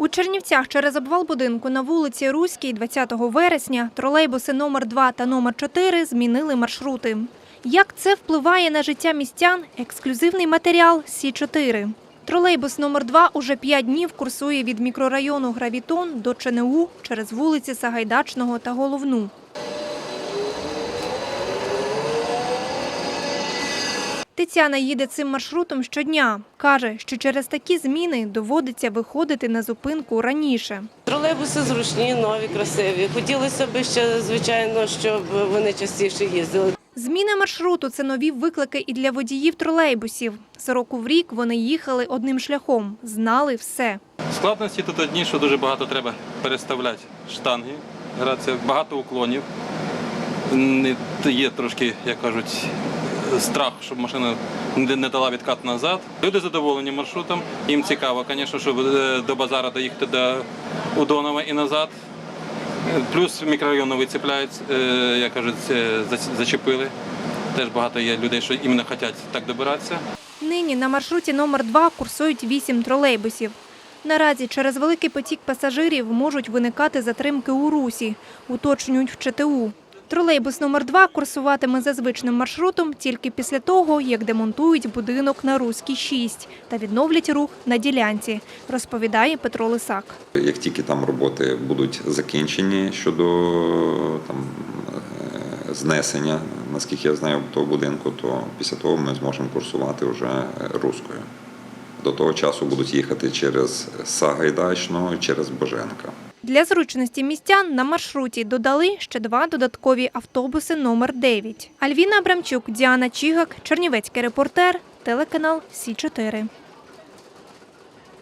У Чернівцях через обвал будинку на вулиці Руській 20 вересня тролейбуси номер 2 та номер 4 змінили маршрути. Як це впливає на життя містян? Ексклюзивний матеріал Сі-4. Тролейбус номер 2 уже 5 днів курсує від мікрорайону Гравітон до ЧНУ через вулиці Сагайдачного та Головну. Тетяна їде цим маршрутом щодня. Каже, що через такі зміни доводиться виходити на зупинку раніше. Тролейбуси зручні, нові, красиві. Хотілося б ще, звичайно, щоб вони частіше їздили. Зміна маршруту це нові виклики і для водіїв тролейбусів. З року в рік вони їхали одним шляхом, знали все. Складності тут одні, що дуже багато треба переставляти штанги, гратися, багато уклонів. Не- Є трошки, як кажуть, страх, щоб машина не дала відкат назад. Люди задоволені маршрутом, їм цікаво, звісно, щоб е, до базара доїхати до Удонова і назад. Плюс мікрорайону вицепляють, е, як кажуть, е, зачепили. Теж багато є людей, що іменно хочуть так добиратися. Нині на маршруті номер 2 курсують вісім тролейбусів. Наразі через великий потік пасажирів можуть виникати затримки у русі, уточнюють в ЧТУ. Тролейбус номер 2 курсуватиме за звичним маршрутом тільки після того, як демонтують будинок на Руській 6 та відновлять рух на ділянці, розповідає Петро Лисак. Як тільки там роботи будуть закінчені щодо там е, знесення, наскільки я знаю, того будинку, то після того ми зможемо курсувати вже руською. До того часу будуть їхати через Сагайдачного, через Боженка. Для зручності містян на маршруті додали ще два додаткові автобуси номер 9. Альвіна Абрамчук, Діана Чігак, Чернівецький репортер, телеканал Сі 4